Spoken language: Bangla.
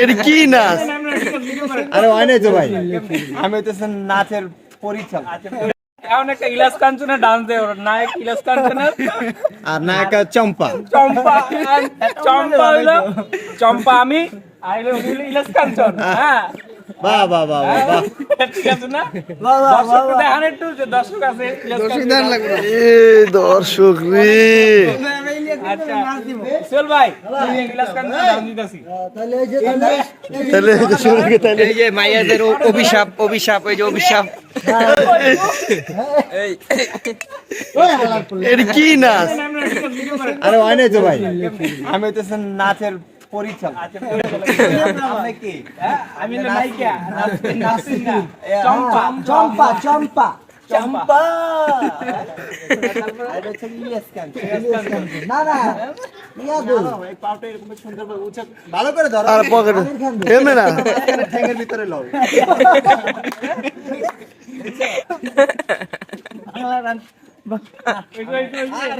এটা কি নাচ আরে হয় নাই তো ভাই। আমি নাচের পরিচালক। এমন একটা ইলাস কাঞ্চনের ডান্স দেয় ওর নায়ক ইলাস কাঞ্চনের আর নায়িকা চম্পা। চম্পা চম্পা হইল চম্পা আমি আর হইল হইল ইলাস কাঞ্চন হ্যাঁ। বাহ বাহ বাহ বাহ বাহ ঠিক আছে না? দর্শক দেখান একটু দর্শক আছে ইলাস কাঞ্চন। এ দর্শক রে। অভিশাপ অভিশাপ এই যে অভিশাপ। এটা কি নাচ আরে হয় নাই তো ভাই? আমি হইতেছেন নাচের পরিচালক। আপনি কি? হ্যাঁ, আমি নায়িকা। নাচ- চম্পা। চম্পা চম্পা। চম্পা ইয়া ভালো করে ধরো আর পকেটে এমনি না ঠ্যাঙের ভিতরে লও ওই যে-